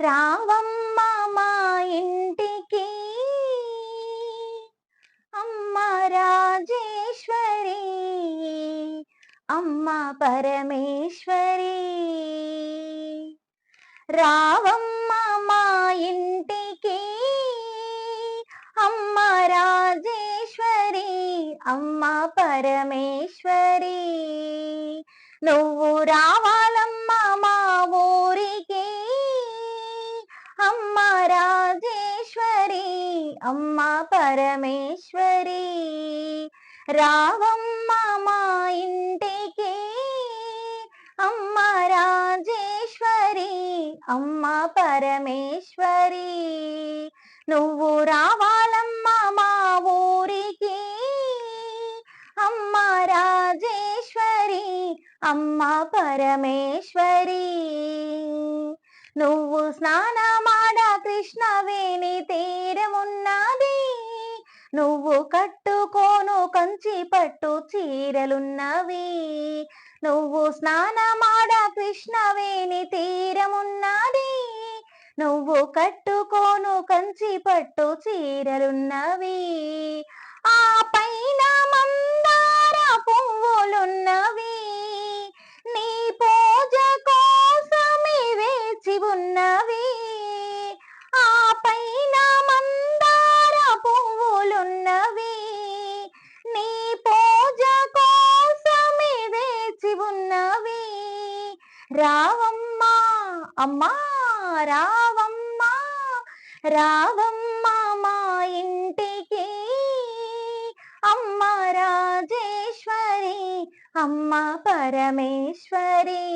రావమ్మ మా ఇంటికి. అమ్మ రాజేశ్వరి. అమ్మ పరమేశ్వరి. రావమ్మ మా ఇంటికి. అమ్మ రాజేశ్వరి. అమ్మ పరమేశ్వరి. నువ్వు రా అమ్మ పరమేశ్వరి రావమ్మ మా ఇంటికి అమ్మ రాజేశ్వరి అమ్మ పరమేశ్వరి. నువ్వు రావాలమ్మ మా ఊరికి అమ్మ రాజేశ్వరి అమ్మ పరమేశ్వరి. నువ్వు స్నానమాడ కృష్ణవే నువ్వు కట్టుకోను కంచి పట్టు చీరలున్నవి. నువ్వు స్నానమాడ కృష్ణవేణి తీరమున్నది. నువ్వు కట్టుకోను కంచి పట్టు చీరలున్నవి. ఆ పైన మందార పువ్వులున్నవి. రావమ్మా అమ్మా రావమ్మా రావమ్మా మా ఇంటికి. అమ్మ రాజేశ్వరి అమ్మ పరమేశ్వరి.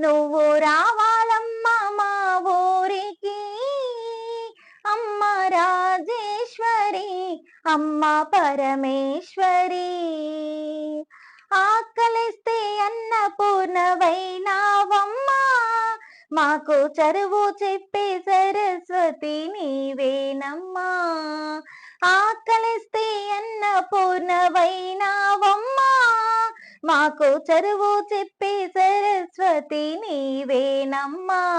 నువ్వు రావాలమ్మా మా ఊరికి. అమ్మ రాజేశ్వరి అమ్మ పరమేశ్వరి. ఆకలిస్తే అన్నపూర్ణవైనావమ్మా మాకు చరువు చెప్పే సరస్వతి నీవేనమ్మా. ఆకలిస్తే అన్నపూర్ణవైనావమ్మా మాకు చరువు చెప్పే సరస్వతి నీవేనమ్మా.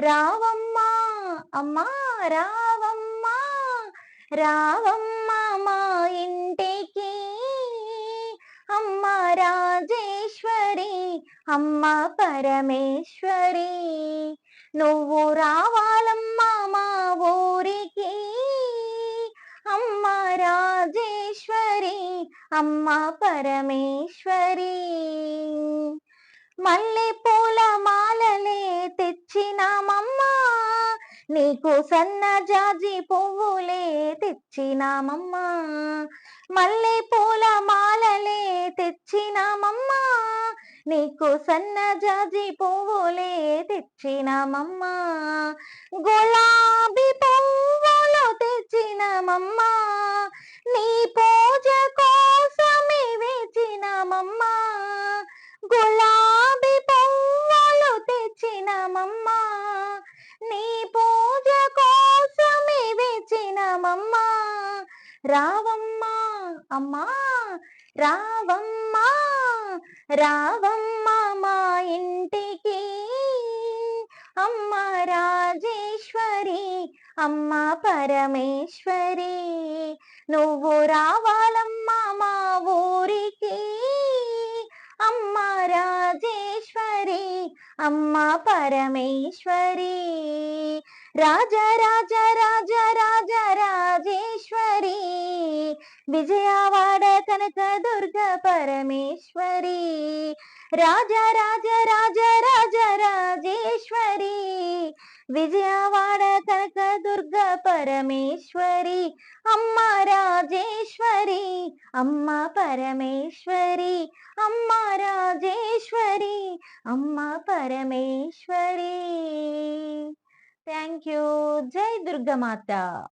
రావమ్మా అమ్మా రావమ్మా రావమ్మా మా ఇంటికి. అమ్మ రాజేశ్వరి అమ్మ పరమేశ్వరి. నువ్వు రావాలమ్మా మా ఊరికి. అమ్మ రాజేశ్వరి అమ్మ పరమేశ్వరి. మల్లె నీకు సన్న జాజి పువ్వులే తెచ్చినామమ్మా. మల్లె పూల మాలలే తెచ్చినామమ్మా. నీకు సన్న జాజి పువ్వులే తెచ్చినామమ్మా. గులాబీ పువ్వులు తెచ్చినామమ్మా. నీ పూజ కోసమే వేచినామమ్మా. గులాబీ రామమ్మా రావమ్మా అమ్మా రావమ్మా రావమ్మా మా ఇంటికి. అమ్మ రాజేశ్వరి అమ్మ పరమేశ్వరి నువ్వు రావాలమ్మా మా ఊరికి. అమ్మ రాజేశ్వరి అమ్మ పరమేశ్వరి రాజ రాజ రాజ విజయవాడ కనక దుర్గ పరమేశ్వరి. రాజ రాజ రాజ రాజ రాజేశ్వరి. విజయవాడ కనక దుర్గ పరమేశ్వరి. అమ్మ రాజేశ్వరి అమ్మ పరమేశ్వరి అమ్మ రాజేశ్వరి అమ్మ పరమేశ్వరి. Thank you. జై దుర్గమాత.